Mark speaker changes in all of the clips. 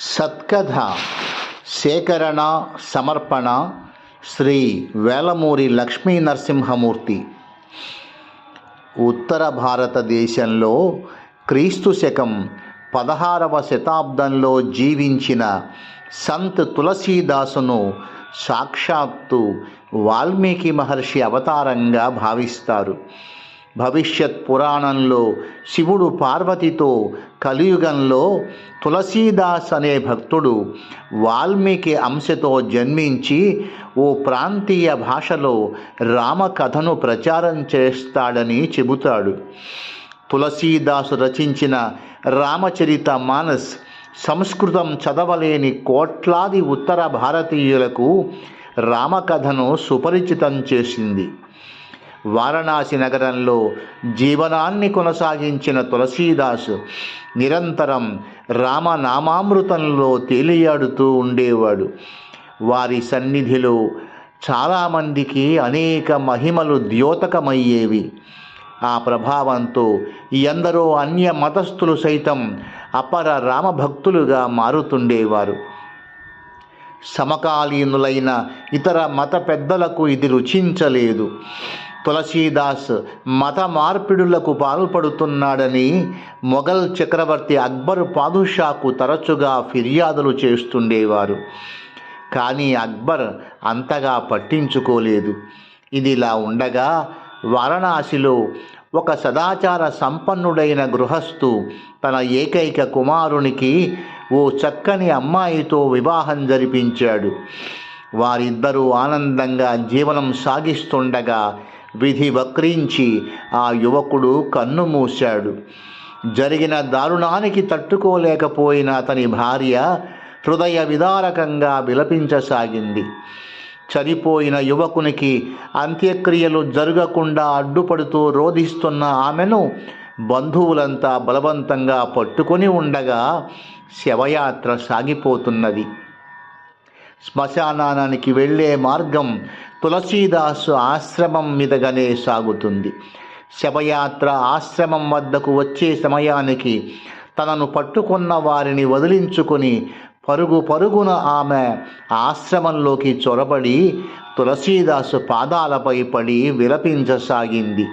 Speaker 1: సత్కథ సేకరణ సమర్పణ శ్రీ వేలమూరి లక్ష్మీ నరసింహమూర్తి. ఉత్తర భారతదేశంలో క్రీస్తు శకం పదహారవ శతాబ్దంలో జీవించిన సంత్ తులసీదాసును సాక్షాత్తు వాల్మీకి మహర్షి అవతారంగా భావిస్తారు. భవిష్యత్ పురాణంలో శివుడు పార్వతితో కలియుగంలో తులసీదాస్ అనే భక్తుడు వాల్మీకి అంశతో జన్మించి ఓ ప్రాంతీయ భాషలో రామకథను ప్రచారం చేస్తాడని చెబుతాడు. తులసీదాసు రచించిన రామచరిత మానస్ సంస్కృతం చదవలేని కోట్లాది ఉత్తర భారతీయులకు రామకథను సుపరిచితం చేసింది. వారణాసి నగరంలో జీవనాన్ని కొనసాగించిన తులసీదాసు నిరంతరం రామనామామృతంలో తేలియాడుతూ ఉండేవాడు. వారి సన్నిధిలో చాలామందికి అనేక మహిమలు ద్యోతకమయ్యేవి. ఆ ప్రభావంతో ఎందరో అన్య మతస్థులు సైతం అపర రామభక్తులుగా మారుతుండేవారు. సమకాలీనులైన ఇతర మత పెద్దలకు ఇది రుచించలేదు. తులసీదాస్ మత మార్పిడులకు పాల్పడుతున్నాడని మొఘల్ చక్రవర్తి అక్బర్ పాదుషాకు తరచుగా ఫిర్యాదులు చేస్తుండేవారు. కానీ అక్బర్ అంతగా పట్టించుకోలేదు. ఇదిలా ఉండగా వారణాసిలో ఒక సదాచార సంపన్నుడైన గృహస్థు తన ఏకైక కుమారునికి ఓ చక్కని అమ్మాయితో వివాహం జరిపించాడు. వారిద్దరూ ఆనందంగా జీవనం సాగిస్తుండగా విధి వక్రించి ఆ యువకుడు కన్ను మూశాడు. జరిగిన దారుణానికి తట్టుకోలేకపోయిన అతని భార్య హృదయ విదారకంగా విలపించసాగింది. చనిపోయిన యువకునికి అంత్యక్రియలు జరగకుండా అడ్డుపడుతూ రోధిస్తున్న ఆమెను బంధువులంతా బలవంతంగా పట్టుకొని ఉండగా శవయాత్ర సాగిపోతున్నది. శ్మశానానికి వెళ్ళే మార్గం తులసీదాసు ఆశ్రమం మీదగానే సాగుతుంది. శవయాత్ర ఆశ్రమం వద్దకు వచ్చే సమయానికి తనను పట్టుకున్న వారిని వదిలించుకొని పరుగు పరుగున ఆమె ఆశ్రమంలోకి చొరబడి తులసీదాసు పాదాలపై పడి విలపించసాగింది.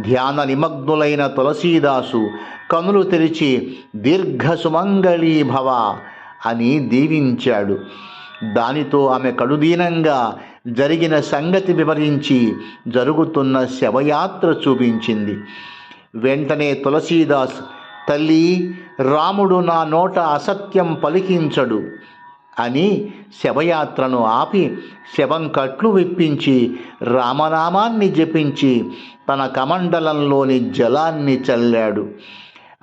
Speaker 1: ధ్యాన నిమగ్నులైన తులసీదాసు కనులు తెరిచి దీర్ఘ సుమంగళీ భవ అని దీవించాడు. దానితో ఆమె కడుదీనంగా జరిగిన సంగతి వివరించి జరుగుతున్న శవయాత్ర చూపించింది. వెంటనే తులసీదాస్ తల్లి రాముడు నా నోట అసత్యం పలికించడు అని శవయాత్రను ఆపి శవం కట్లు విప్పించి రామనామాన్ని జపించి తన కమండలంలోని జలాన్ని చల్లాడు.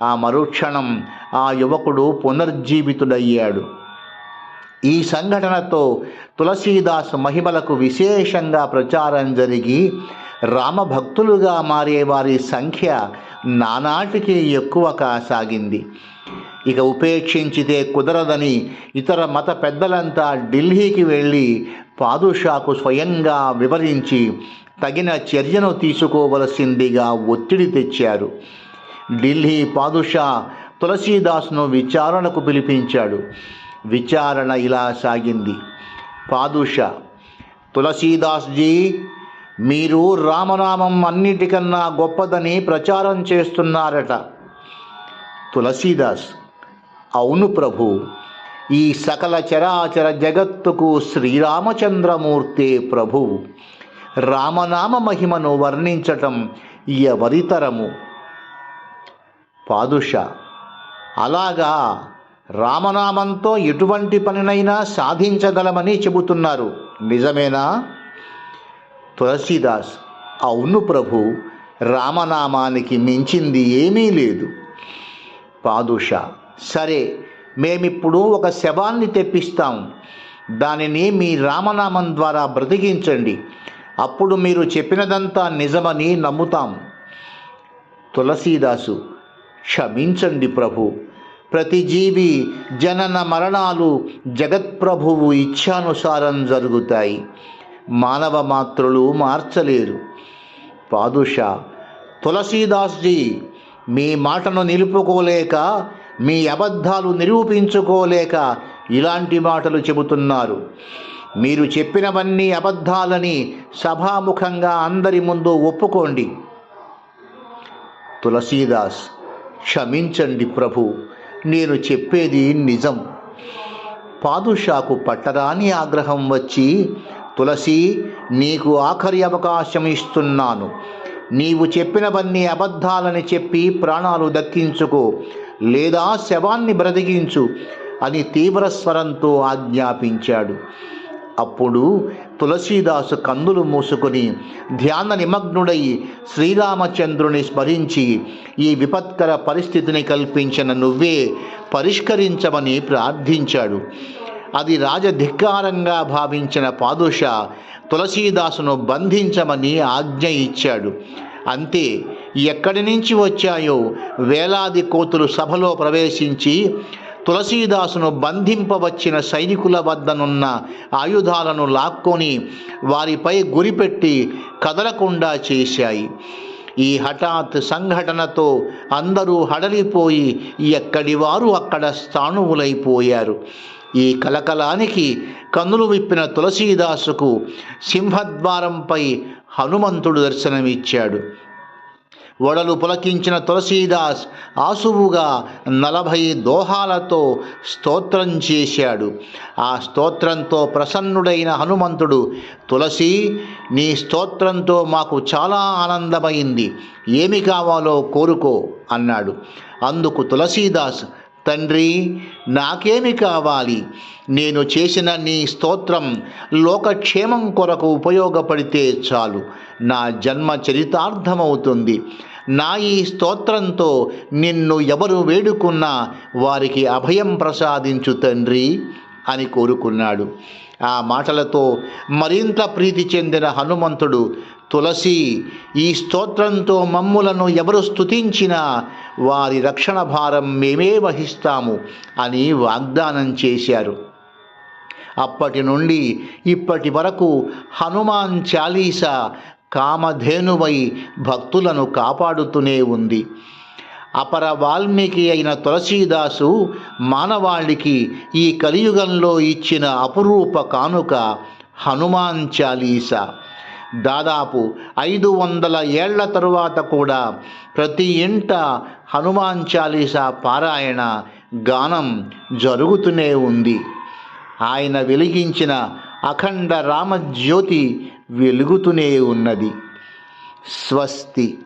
Speaker 1: ఆ మరుక్షణం ఆ యువకుడు పునర్జీవితుడయ్యాడు. ఈ సంఘటనతో తులసీదాస్ మహిమలకు విశేషంగా ప్రచారం జరిగి రామభక్తులుగా మారే వారి సంఖ్య నానాటికి ఎక్కువ కాసాగింది. ఇక ఉపేక్షించితే కుదరదని ఇతర మత పెద్దలంతా ఢిల్లీకి వెళ్ళి పాదుషాకు స్వయంగా వివరించి తగిన చర్యను తీసుకోవలసిందిగా ఒత్తిడి తెచ్చారు. ఢిల్లీ పాదుషా తులసీదాస్ను విచారణకు పిలిపించాడు. విచారణ ఇలా సాగింది. పాదుష తులసీదాస్జీ మీరు రామనామం అన్నిటికన్నా గొప్పదని ప్రచారం చేస్తున్నారట. తులసీదాస్ అవును ప్రభు ఈ సకల చరాచర జగత్తుకు శ్రీరామచంద్రమూర్తే ప్రభు. రామనామ మహిమను వర్ణించటం ఎవరితరము? పాదుష అలాగా? రామనామంతో ఎటువంటి పనినైనా సాధించగలమని చెబుతున్నారు. నిజమేనా? తులసీదాస్ అవును ప్రభు రామనామానికి మించింది ఏమీ లేదు. పాదుష సరే మేమిప్పుడు ఒక శవాన్ని తెప్పిస్తాం. దానిని మీ రామనామం ద్వారా బ్రతికించండి. అప్పుడు మీరు చెప్పినదంతా నిజమని నమ్ముతాం. తులసీదాసు క్షమించండి ప్రభు. ప్రతి జీవి జనన మరణాలు జగత్ప్రభువు ఇచ్ఛానుసారం జరుగుతాయి. మానవ మాత్రులు మార్చలేరు. పాదుషా తులసీదాస్జీ మీ మాటను నిలుపుకోలేక మీ అబద్ధాలు నిరూపించుకోలేక ఇలాంటి మాటలు చెబుతున్నారు. మీరు చెప్పినవన్నీ అబద్ధాలని సభాముఖంగా అందరి ముందు ఒప్పుకోండి. తులసీదాస్ క్షమించండి ప్రభు. నేను చెప్పేది నిజం. పాదుషాకు పట్టరాని ఆగ్రహం వచ్చి తులసి నీకు ఆఖరి అవకాశం ఇస్తున్నాను. నీవు చెప్పినవన్నీ అబద్ధాలని చెప్పి ప్రాణాలు దక్కించుకో. లేదా శవాన్ని బ్రతికించు అని తీవ్ర స్వరంతో ఆజ్ఞాపించాడు. అప్పుడు తులసీదాసు కందులు మూసుకొని ధ్యాన నిమగ్నుడై శ్రీరామచంద్రుని స్మరించి ఈ విపత్కర పరిస్థితిని కల్పించిన నువ్వే పరిష్కరించమని ప్రార్థించాడు. అది రాజధిక్కారంగా భావించిన పాదుష తులసీదాసును బంధించమని ఆజ్ఞ ఇచ్చాడు. అంతే ఎక్కడి నుంచి వచ్చాయో వేలాది కోతులు సభలో ప్రవేశించి తులసీదాసును బంధింపవచ్చిన సైనికుల వద్దనున్న ఆయుధాలను లాక్కొని వారిపై గురిపెట్టి కదలకుండా చేశాయి. ఈ హఠాత్ సంఘటనతో అందరూ హడలిపోయి ఎక్కడి వారు అక్కడ స్థాణువులైపోయారు. ఈ కలకలానికి కన్నులు విప్పిన తులసీదాసుకు సింహద్వారంపై హనుమంతుడు దర్శనమిచ్చాడు. వడలు పులకించిన తులసీదాస్ ఆసువుగా నలభై దోహాలతో స్తోత్రం చేశాడు. ఆ స్తోత్రంతో ప్రసన్నుడైన హనుమంతుడు తులసి నీ స్తోత్రంతో మాకు చాలా ఆనందమైంది. ఏమి కావాలో కోరుకో అన్నాడు. అందుకు తులసీదాస్ తండ్రి నాకేమి కావాలి? నేను చేసిన నీ స్తోత్రం లోకక్షేమం కొరకు ఉపయోగపడితే చాలు. నా జన్మ చరితార్థమవుతుంది. నా ఈ స్తోత్రంతో నిన్ను ఎవరు వేడుకున్నా వారికి అభయం ప్రసాదించు తండ్రి అని కోరుకున్నాడు. ఆ మాటలతో మరింత ప్రీతి చెందిన హనుమంతుడు తులసి ఈ స్తోత్రంతో మమ్ములను ఎవరు స్తుతించినా వారి రక్షణ భారం మేమే వహిస్తాము అని వాగ్దానం చేశారు. అప్పటి నుండి ఇప్పటి వరకు హనుమాన్ చాలీసా కామధేనువై భక్తులను కాపాడుతూనే ఉంది. అపర వాల్మీకి అయిన తులసీదాసు మానవాళికి ఈ కలియుగంలో ఇచ్చిన అపురూప కానుక హనుమాన్ చాలీసా. దాదాపు ఐదు వందల ఏళ్ళ తరువాత కూడా ప్రతి ఇంట హనుమాన్ చాలీసా పారాయణ గానం జరుగుతూనే ఉంది. ఆయన వెలిగించిన అఖండ రామజ్యోతి వెలుగుతూనే ఉన్నది. స్వస్తి.